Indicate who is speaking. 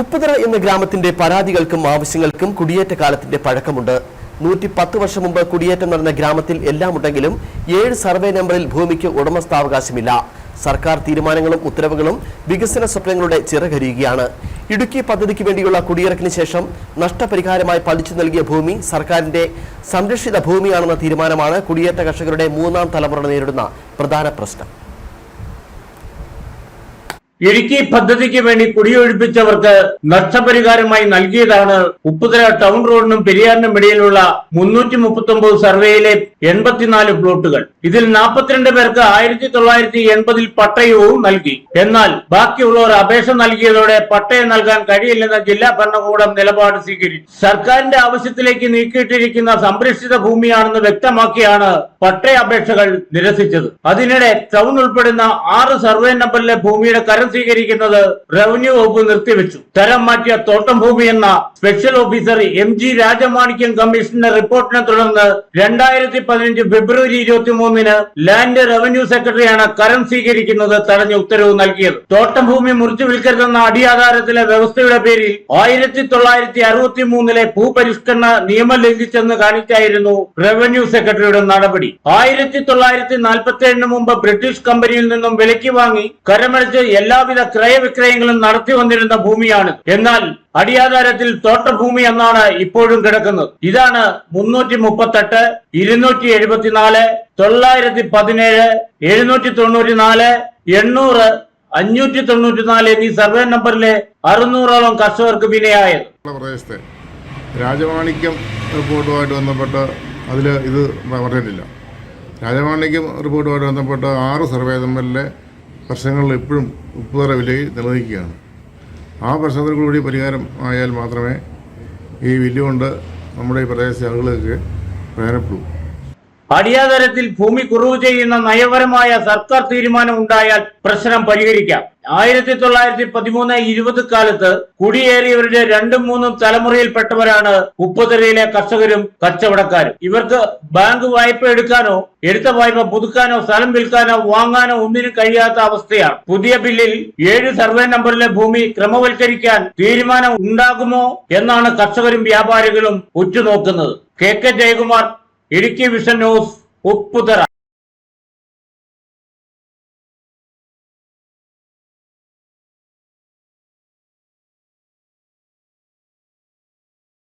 Speaker 1: ഉപ്പുതറ എന്ന ഗ്രാമത്തിന്റെ പരാതികൾക്കും ആവശ്യങ്ങൾക്കും കുടിയേറ്റ കാലത്തിന്റെ പഴക്കമുണ്ട്. നൂറ്റി പത്ത് വർഷം മുമ്പ് കുടിയേറ്റം നടന്ന ഗ്രാമത്തിൽ എല്ലാം ഉണ്ടെങ്കിലും ഏഴ് സർവേ നമ്പറിൽ ഭൂമിക്ക് ഉടമസ്ഥാവകാശമില്ല. സർക്കാർ തീരുമാനങ്ങളും ഉത്തരവുകളും വികസന സ്വപ്നങ്ങളുടെ ചിറകരിയുകയാണ് ഇടുക്കി പദ്ധതിക്ക് വേണ്ടിയുള്ള കുടിയിറക്കിന് ശേഷം നഷ്ടപരിഹാരമായി പതിച്ചു നൽകിയ ഭൂമി സർക്കാരിന്റെ സംരക്ഷിത ഭൂമിയാണെന്ന തീരുമാനമാണ് കുടിയേറ്റ കർഷകരുടെ മൂന്നാം തലമുറ നേരിടുന്ന പ്രധാന പ്രശ്നം.
Speaker 2: ഇടുക്കി പദ്ധതിക്ക് വേണ്ടി കുടിയൊഴിപ്പിച്ചവർക്ക് നഷ്ടപരിഹാരമായി നൽകിയതാണ് ഉപ്പുതര ടൗൺ റോഡിനും പെരിയാറിനും ഇടയിലുള്ള മുന്നൂറ്റി മുപ്പത്തി ഒമ്പത് സർവേയിലെ എൺപത്തിനാല് പ്ലോട്ടുകൾ. ഇതിൽ നാൽപ്പത്തിരണ്ട് പേർക്ക് ആയിരത്തി തൊള്ളായിരത്തി എൺപതിൽ പട്ടയവും നൽകി. എന്നാൽ ബാക്കിയുള്ളവർ അപേക്ഷ നൽകിയതോടെ പട്ടയം നൽകാൻ കഴിയില്ലെന്ന ജില്ലാ ഭരണകൂടം നിലപാട് സ്വീകരിച്ചു. സർക്കാരിന്റെ ആവശ്യത്തിലേക്ക് നീക്കിയിട്ടിരിക്കുന്ന സംരക്ഷിത ഭൂമിയാണെന്ന് വ്യക്തമാക്കിയാണ് പട്ടയ അപേക്ഷകൾ നിരസിച്ചത്. അതിനിടെ ടൗൺ ഉൾപ്പെടുന്ന ആറ് സർവേ നമ്പറിലെ ഭൂമിയുടെ കരം സ്വീകരിക്കുന്നത് റവന്യൂ വകുപ്പ് നിർത്തിവെച്ചു. തരം മാറ്റിയ തോട്ടം ഭൂമി എന്ന special officer M G Rajamanikyam കമ്മീഷന്റെ റിപ്പോർട്ടിനെ തുടർന്ന് രണ്ടായിരത്തി പതിനഞ്ച് ഫെബ്രുവരി ഇരുപത്തി മൂന്നിന് ലാൻഡ് റവന്യൂ സെക്രട്ടറിയാണ് കരം സ്വീകരിക്കുന്നത് തടഞ്ഞ ഉത്തരവ് നൽകിയത്. തോട്ടം ഭൂമി മുറിച്ചു വിൽക്കരുതെന്ന അടിയാധാരത്തിലെ വ്യവസ്ഥയുടെ പേരിൽ ആയിരത്തി തൊള്ളായിരത്തി അറുപത്തി മൂന്നിലെ ഭൂപരിഷ്കരണ നിയമം ലംഘിച്ചെന്ന് കാണിച്ചായിരുന്നു റവന്യൂ സെക്രട്ടറിയുടെ നടപടി. ആയിരത്തി തൊള്ളായിരത്തി നാൽപ്പത്തി ഏഴിന് മുമ്പ് ബ്രിട്ടീഷ് കമ്പനിയിൽ നിന്നും വിലയ്ക്ക് വാങ്ങി കരമടിച്ച് എല്ലാവിധ ക്രയവിക്രയങ്ങളും നടത്തി വന്നിരുന്ന ഭൂമിയാണ്. എന്നാൽ അടിയാധാരത്തിൽ തോട്ടഭൂമി എന്നാണ് ഇപ്പോഴും കിടക്കുന്നത്. ഇതാണ് മുന്നൂറ്റി മുപ്പത്തെട്ട് ഇരുന്നൂറ്റി എഴുപത്തിനാല് തൊള്ളായിരത്തി പതിനേഴ് എഴുന്നൂറ്റി തൊണ്ണൂറ്റി നാല് എണ്ണൂറ് അഞ്ഞൂറ്റി തൊണ്ണൂറ്റി നാല് എന്നീ സർവേ നമ്പറിലെ അറുന്നൂറോളം കർഷകർക്ക് വിനയായത്.
Speaker 3: പ്രദേശത്തെ രാജമാണിക്യം റിപ്പോർട്ടുമായിട്ട് ബന്ധപ്പെട്ട് അതിൽ ഇത് പറഞ്ഞിട്ടില്ല. രാജമാണിക്യം റിപ്പോർട്ടുമായിട്ട് ബന്ധപ്പെട്ട് ആറ് സർവേ നമ്പറിലെ പ്രശ്നങ്ങളിൽ എപ്പോഴും ഉപ്പുതറ വിലയിൽ നിലനിൽക്കുകയാണ്. ആ പ്രശ്നത്തിൽ കൂടി പരിഹാരം ആയാൽ മാത്രമേ ഈ വില്ല് കൊണ്ട് നമ്മുടെ ഈ പ്രദേശത്തെ ആളുകൾക്ക് പ്രയോജനപ്പെടൂ
Speaker 2: അടിയാതരത്തിൽ ഭൂമി കുറവ് ചെയ്യുന്ന നയപരമായ സർക്കാർ തീരുമാനം ഉണ്ടായാൽ പ്രശ്നം പരിഹരിക്കാം. ആയിരത്തി തൊള്ളായിരത്തി പതിമൂന്ന് ഇരുപത് കാലത്ത് കുടിയേറിയവരുടെ രണ്ടും മൂന്നും തലമുറയിൽപ്പെട്ടവരാണ് ഉപ്പുതരയിലെ കർഷകരും കച്ചവടക്കാരും. ഇവർക്ക് ബാങ്ക് വായ്പ എടുക്കാനോ എടുത്ത വായ്പ പുതുക്കാനോ സ്ഥലം വിൽക്കാനോ വാങ്ങാനോ ഒന്നിനും കഴിയാത്ത അവസ്ഥയാണ്. പുതിയ ബില്ലിൽ ഏഴ് സർവേ നമ്പറിലെ ഭൂമി ക്രമവൽക്കരിക്കാൻ തീരുമാനം ഉണ്ടാകുമോ എന്നാണ് കർഷകരും വ്യാപാരികളും ഉറ്റുനോക്കുന്നത്. K K Jayakumar Idukki vision news Upputhara.